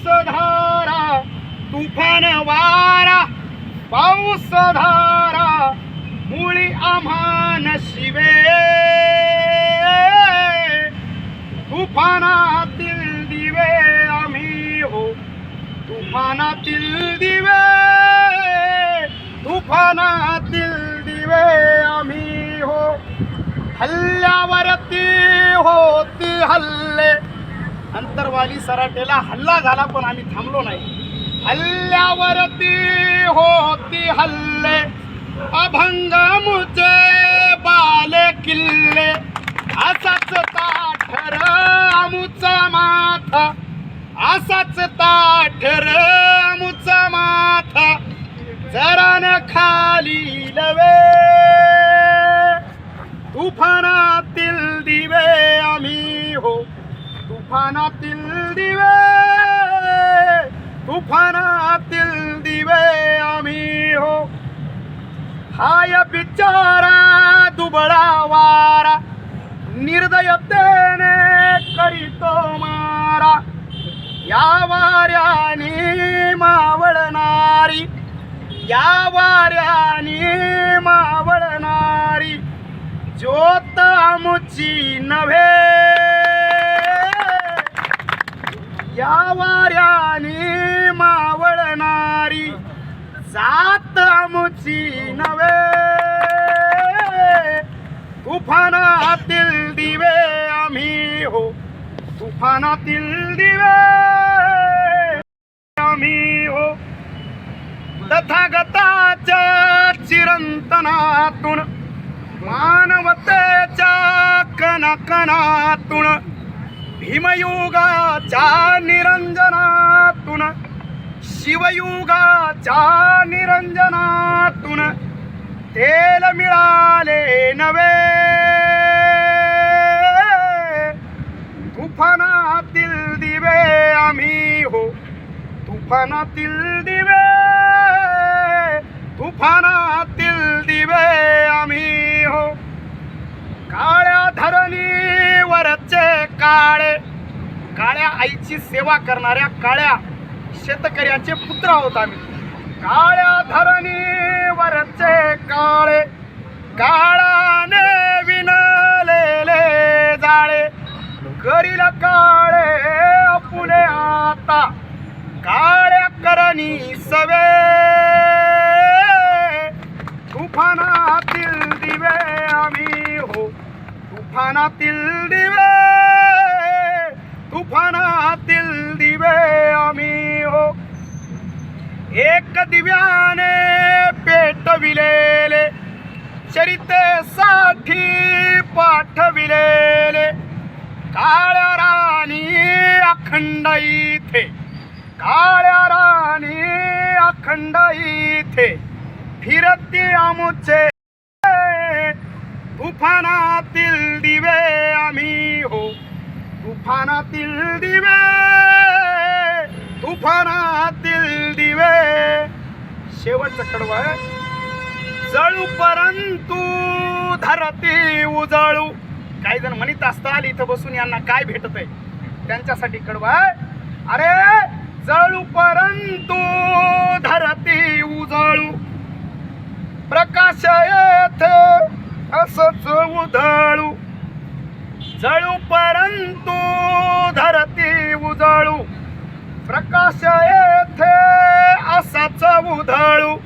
पाऊस धारा तुफान वारा पाऊस धारा मुळी आम्हान शिवे. तुफानातील दिवे आम्ही हो तुफानातील दिवे तुफानातील दिवे आम्ही हो. हल्ल्यावरती होती हल्ले अंतरवाली सराटेला हल्ला झाला पण आम्ही थांबलो नाही. हल्ल्यावरती होती हल्ले अभंग मुझे बाले किल्ले. असाच ताठर आमुचा माथा असाच ताठर आमुचा माथा. जरान खाली लवे. तुफानातील दिवे तुफानातील दिवे आम्ही हो. हाय बिचारा दुबळा वारा निर्दयतेने करीतो मारा. या वाऱ्याने मावळणारी या वाऱ्याने मावळणारी ज्योत आमुची नव्हे. या वाऱ्याने मावळणारी जात आमची नवे तुफानातील दिवे आम्ही हो तुफानातील दिवे आम्ही हो. तथागताच्या चिरंतनातून मानवतेच्या कणकणातून भीमयुगाच्या निरंजनातून शिवयुगाच्या निरंजनातून तेल मिळाले नवे. तुफानातील दिवे आम्ही हो तुफानातील दिवे तुफानातील दिवे आम्ही हो. काळ्या धरणीवरचे काळे. काळ्या आईची सेवा करणाऱ्या काळ्या शेतकऱ्याचे पुत्र आहोत आम्ही. काळ्या धरणीवरचे काळे. काळाने विनलेले जाळे. करील काळे पुणे आता. काळ्या करणी सवे. तुफानातील दिवे आम्ही तुफानातील दिवे तुफानातील दिवे आम्ही हो. एक दिव्याने पेटविलेले चरितेसाठी पाठविलेले. काळ्या राणी अखंड इथे काळ्या राणी अखंड इथे फिरती आमुचे तुफानातील दिवे आम्ही हो. तुफानातील दिवे तुफानातील दिवे. शेवटचं कडव. जळू परंतु धरती उजळू. काही जण म्हणत असताल इथं बसून यांना काय भेटत आहे त्यांच्यासाठी कडवाय अरे जळू परंतु धर उजळू प्रकाश येथे असच उधळू जळू परंतु धरती उजळू. प्रकाश येथे असाच उधळू.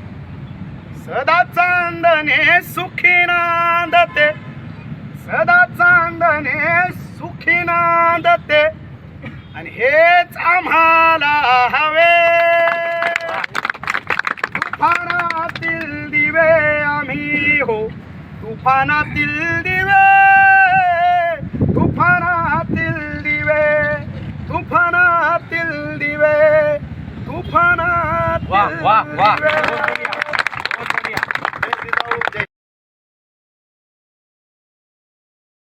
सदा चांदणे सुखी नांदते. सदा चांदणे सुखी नांदते. आणि हेच आम्हाला हवे. तुफानातील दिवे आम्ही हो. तुफानातील दिवे तुफानातील दिवे तुफानातील दिवे तुफानातील वाह वाह वाह.